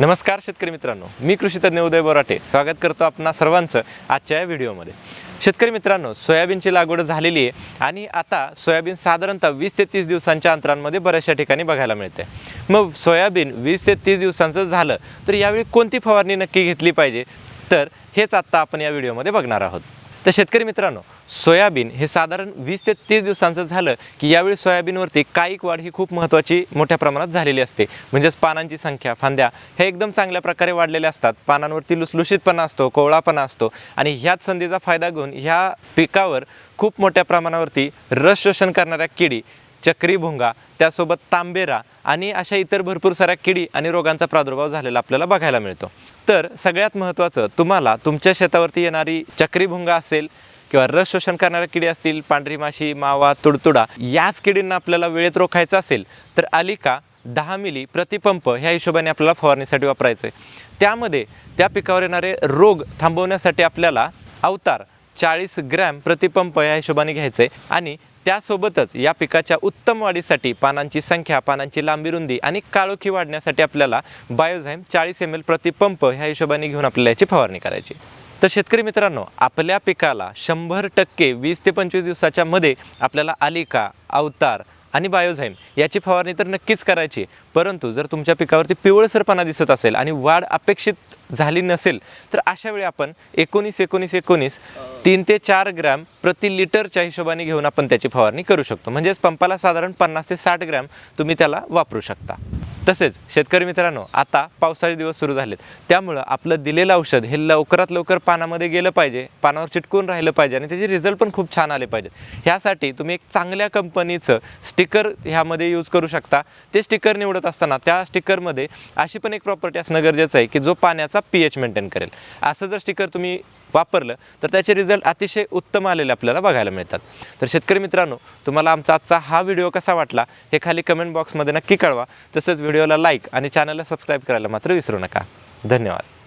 नमस्कार शेतकरी मित्रांनो मी कृषीतज्ञ उदय बोराटे. स्वागत करतो आपणा सर्वांचं आजच्या या व्हिडिओमध्ये. शेतकरी मित्रांनो सोयाबीनची लागवड झालेली आहे आणि आता सोयाबीन साधारणतः वीस ते तीस दिवसांच्या अंतरांमध्ये बऱ्याचशा ठिकाणी बघायला मिळते. मग सोयाबीन वीस ते तीस दिवसांचं झालं तर यावेळी कोणती फवारणी नक्की घेतली पाहिजे? तर हेच आत्ता आपण या व्हिडिओमध्ये बघणार आहोत. तर शेतकरी मित्रांनो सोयाबीन हे साधारण वीस ते तीस दिवसांचं झालं की यावेळी सोयाबीनवरती कायिक वाढ ही खूप महत्त्वाची मोठ्या प्रमाणात झालेली असते. म्हणजेच पानांची संख्या फांद्या हे एकदम चांगल्या प्रकारे वाढलेल्या असतात. पानांवरती लुसलुशीतपणा असतो कोवळापणा असतो आणि ह्याच संधीचा फायदा घेऊन ह्या पिकावर खूप मोठ्या प्रमाणावरती रस शोषण करणाऱ्या किडी चक्री भुंगा त्यासोबत तांबेरा आणि अशा इतर भरपूर साऱ्या किडी आणि रोगांचा प्रादुर्भाव झालेला आपल्याला बघायला मिळतो. तर सगळ्यात महत्त्वाचं तुम्हाला तुमच्या शेतावरती येणारी चक्री भुंगा असेल किंवा रस शोषण करणाऱ्या किडी असतील पांढरी माशी मावा तुडतुडा याच किडींना आपल्याला वेळेत रोखायचं असेल तर अलिका दहा मिली प्रतिपंप ह्या हिशोबाने आपल्याला फवारणीसाठी वापरायचं आहे त्यामध्ये त्या पिकावर येणारे रोग थांबवण्यासाठी आपल्याला अवतार चाळीस ग्रॅम प्रतिपंप या हिशोबाने घ्यायचं आहे आणि त्यासोबतच या पिकाच्या उत्तम वाढीसाठी पानांची संख्या पानांची लांबी रुंदी आणि काळोखी वाढण्यासाठी आपल्याला बायोझाईम चाळीस एम एल प्रतिपंप ह्या हिशोबाने घेऊन आपल्याला याची फवारणी करायची. तर शेतकरी मित्रांनो आपल्या पिकाला शंभर टक्के वीस ते पंचवीस दिवसाच्या मध्ये आपल्याला आलिका अवतार आणि बायोझाईम याची फवारणी तर नक्कीच करायची. परंतु जर तुमच्या पिकावरती पिवळसरपणा दिसत असेल आणि वाढ अपेक्षित झाली नसेल तर अशा वेळी आपण एकोणीस एकोणीस एकोणीस तीन ते चार ग्रॅम प्रति लिटरच्या हिशोबाने घेऊन आपण त्याची फवारणी करू शकतो. म्हणजेच पंपाला साधारण पन्नास ते साठ ग्रॅम तुम्ही त्याला वापरू शकता. तसेच शेतकरी मित्रांनो आता पावसाळे दिवस सुरू झालेत. त्यामुळं आपलं दिलेलं औषध हे लवकरात लवकर पानामध्ये गेलं पाहिजे पानावर चिटकून राहिलं पाहिजे आणि त्याचे रिझल्ट पण खूप छान आले पाहिजेत. ह्यासाठी तुम्ही एक चांगल्या कंपनीचं स्टिकर ह्यामध्ये यूज करू शकता. ते स्टिकर निवडत असताना त्या स्टिकरमध्ये अशी पण एक प्रॉपर्टी असणं गरजेचं आहे की जो पाण्याचा पी एच मेंटेन करेल. असं जर स्टिकर तुम्ही वापरलं तर त्याचे रिझल्ट अतिशय उत्तम आलेले आपल्याला बघायला मिळतात. तर शेतकरी मित्रांनो तुम्हाला आमचा आजचा हा व्हिडिओ कसा वाटला हे खाली कमेंट बॉक्समध्ये नक्की कळवा. तसंच व्हिडिओला लाईक आणि चॅनलला सबस्क्राईब करायला मात्र विसरू नका. धन्यवाद.